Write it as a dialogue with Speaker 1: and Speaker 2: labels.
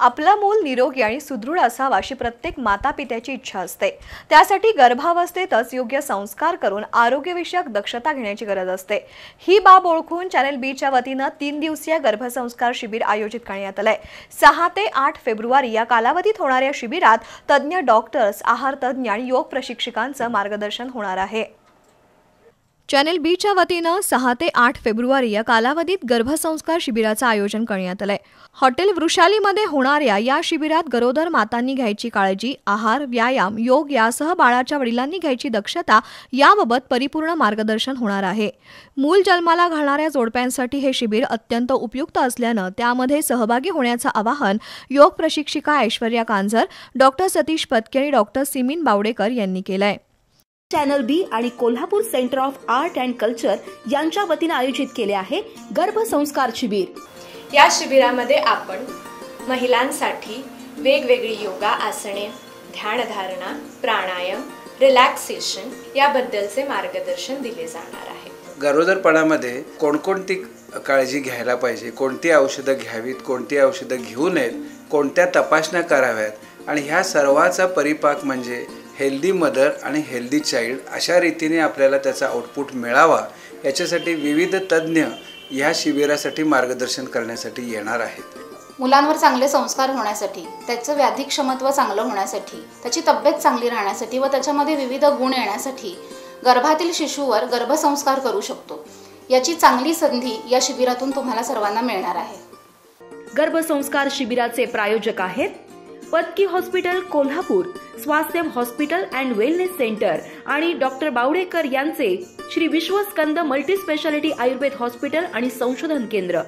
Speaker 1: आपलं मूल निरोगी आणि सुदृढ असावा अशी प्रत्येक माता पित्याची इच्छा असते. त्यासाठी गर्भावस्थेतच योग्य संस्कार करून आरोग्यविषयक दक्षता घेण्याची गरज असते. ही बाब ओळखून चॅनेल बीच्या वतीनं तीन दिवसीय गर्भसंस्कार शिबिर आयोजित करण्यात आलंय. सहा ते आठ फेब्रुवारी या कालावधीत होणाऱ्या शिबिरात तज्ज्ञ डॉक्टर्स आहार तज्ज्ञ आणि योग प्रशिक्षकांचं मार्गदर्शन होणार आहे. चॅनेल बीच्या वतीनं सहा ते आठ फेब्रुवारी या कालावधीत गर्भसंस्कार शिबिराचं आयोजन करण्यात आलंय. हॉटेल वृषालीमध्ये होणाऱ्या या शिबिरात गरोदर मातांनी घ्यायची काळजी आहार व्यायाम योग यासह बाळाच्या वडिलांनी घ्यायची दक्षता याबाबत परिपूर्ण मार्गदर्शन होणार आहे. मूल जन्माला घालणाऱ्या जोडप्यांसाठी हे शिबिर अत्यंत उपयुक्त असल्यानं त्यामध्ये सहभागी होण्याचं आवाहन योग प्रशिक्षिका ऐश्वर्या कांझर डॉक्टर सतीश पत्के आणि डॉक्टर सिमीन बावडेकर यांनी केलंय.
Speaker 2: चॅनल बी आणि Kolhapur centre of art and culture यांच्या वतीने आयोजित केले आहे गर्भसंस्कार शिबिर.
Speaker 3: या शिबिरामध्ये आपण महिलांसाठी वेगवेगळी योगा आसने ध्यानधारणा प्राणायाम रिलॅक्सेशन याबद्दलचे मार्गदर्शन दिले जाणार आहे.
Speaker 4: गरोदरपणामध्ये कोणकोणती काळजी घ्यायला पाहिजे कोणती औषधं घ्यावीत कोणती औषधं घेऊ नयेत कोणत्या तपासण्या कराव्यात आणि ह्या सर्वाचा परिपाक म्हणजे हेल्दी मदर आणि हेल्दी चाइल्ड अशा रीतीने आपल्याला त्याचा आउटपुट मिळावा याच्यासाठी विविध तज्ज्ञ ह्या शिबिरासाठी मार्गदर्शन करण्यासाठी येणार आहेत.
Speaker 5: मुलांवर चांगले संस्कार होण्यासाठी त्याचं व्याधी क्षमत्व चांगलं होण्यासाठी त्याची तब्येत चांगली राहण्यासाठी व त्याच्यामध्ये विविध गुण येण्यासाठी गर्भातील शिशूवर गर्भसंस्कार करू शकतो. याची चांगली संधी या शिबिरातून तुम्हाला सर्वांना मिळणार आहे.
Speaker 2: गर्भसंस्कार शिबिराचे प्रायोजक आहेत Patki hospital Kolhapur Swasthya hospital and wellness centre आणि डॉक्टर बावडेकर यांचे श्री विश्वस्कंद मल्टीस्पेशालिटी आयुर्वेद हॉस्पिटल आणि संशोधन केंद्र.